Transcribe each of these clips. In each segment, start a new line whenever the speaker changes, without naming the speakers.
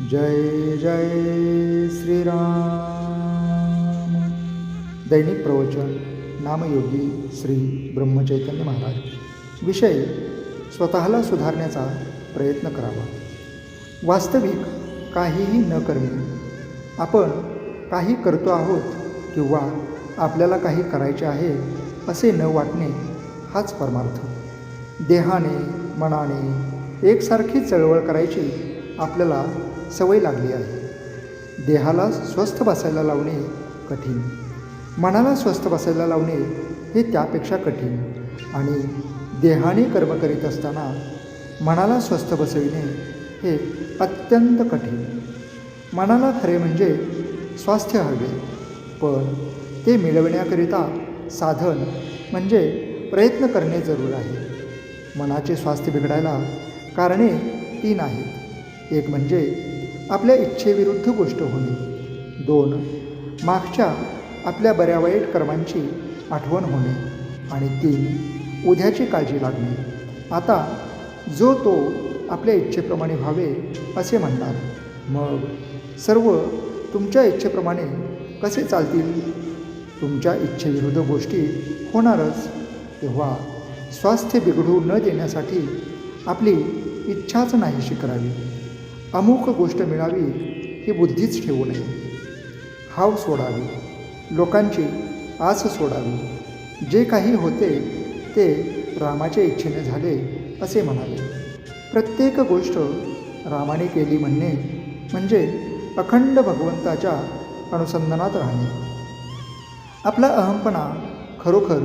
जय जय श्रीराम। दैनिक प्रवचन नामयोगी श्री ब्रह्मचैतन्य महाराज। विषय स्वतःला सुधारण्याचा प्रयत्न करावा। वास्तविक काहीही न करणे आपण काही करतो आहोत किंवा आपल्याला काही करायचे आहे असे न वाटणे हाच परमार्थ. देहाने मनाने एकसारखी चळवळ करायची आपल्याला सवय लागली आहे. देहाला स्वस्थ बसायला लावणे कठीण. मनाला स्वस्थ बसायला लावणे हे त्यापेक्षा कठीण. आणि देहाने कर्म करीत असताना मनाला स्वस्थ बसविणे हे अत्यंत कठीण. मनाला खरे म्हणजे स्वास्थ्य हवे पण ते मिळवण्याकरिता साधन म्हणजे प्रयत्न करणे जरूर आहे. मनाचे स्वास्थ्य बिघडायला कारणे तीन आहेत एक म्हणजे आपल्या इच्छेविरुद्ध गोष्ट होणे. दोन मागच्या आपल्या बऱ्या वाईट कर्मांची आठवण होणे. आणि तीन उद्याची काळजी लागणे. आता जो तो आपल्या इच्छेप्रमाणे व्हावे असे म्हणणार मग सर्व तुमच्या इच्छेप्रमाणे कसे चालतील? तुमच्या इच्छेविरुद्ध गोष्टी होणारच. तेव्हा स्वास्थ्य बिघडू न देण्यासाठी आपली इच्छाच नाहीशी करावी अमुक गोष्ट मिळावी ही बुद्धीच ठेवू नये. हाव सोडावी लोकांची आस सोडावी जे काही होते ते रामाच्या इच्छेने झाले असे म्हणाले. प्रत्येक गोष्ट रामाने केली म्हणणे म्हणजे अखंड भगवंताच्या अनुसंधानात राहणे. आपला अहमपणा खरोखर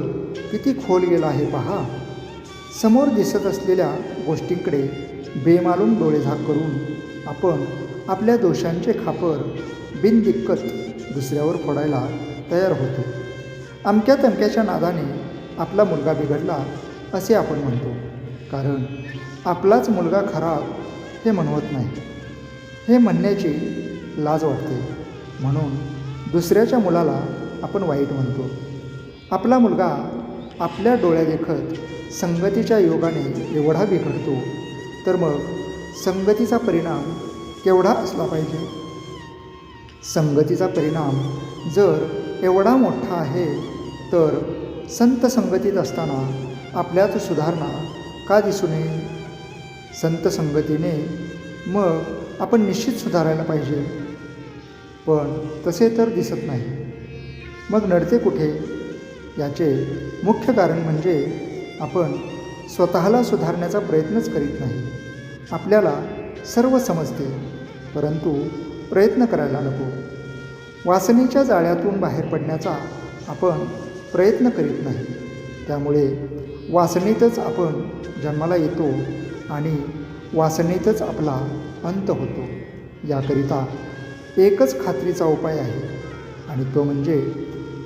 किती खोल गेला आहे पहा. समोर दिसत असलेल्या गोष्टींकडे बेमालूम डोळेझाक करून आपण आपल्या दोषांचे खापर बिनदिक्कत दुसऱ्यावर फोडायला तयार होतो. अमक्या तमक्याच्या नादाने आपला मुलगा बिघडला असे आपण म्हणतो. कारण आपलाच मुलगा खराब हे म्हणवत नाही. हे म्हणण्याची लाज वाटते. म्हणून दुसऱ्याच्या मुलाला आपण वाईट म्हणतो. आपला मुलगा आपल्या डोळ्यादेखत संगतीच्या योगाने एवढा बिघडतो तर मग संगतीचा परिणाम केवढा असला पाहिजे? संगतीचा परिणाम जर एवढा मोठा आहे तर संत संगतीत असताना आपल्यात सुधारणा का दिसू नये संत संगतीने मग आपण निश्चित सुधारायला पाहिजे. पण तसे तर दिसत नाही. मग नडते कुठे? याचे मुख्य कारण म्हणजे आपण स्वतःला सुधारण्याचा प्रयत्नच करीत नाही. आपल्याला सर्व समजते परंतु प्रयत्न करायला नको. वासनेच्या जाळ्यातून बाहेर पडण्याचा आपण प्रयत्न करीत नाही. त्यामुळे वासनेतच आपण जन्माला येतो आणि वासनेतच आपला अंत होतो. याकरिता एकच खात्रीचा उपाय आहे आणि तो म्हणजे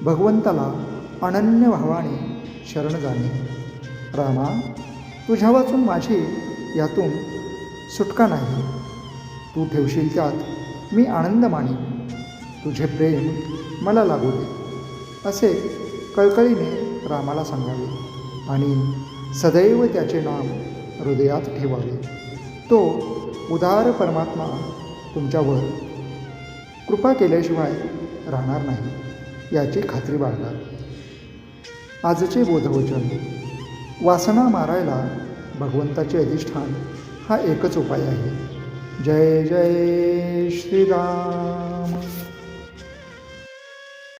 भगवंताला अनन्य भावाने शरण जाणे. रामा तुझ्या वाचून माझी यातून सुटका नाही. तू ठेवशील त्यात मी आनंद मानेन तुझे प्रेम मला लागू दे असे कळकळीने रामाला सांगावे आणि सदैव त्याचे नाम हृदयात ठेवावे. तो उदार परमात्मा तुमच्यावर कृपा केल्याशिवाय राहणार नाही याची खात्री बाळगा. आजचे बोधवचन वासना मारायला भगवंताचे अधिष्ठान हा एकच उपाय आहे. जय जय श्रीराम.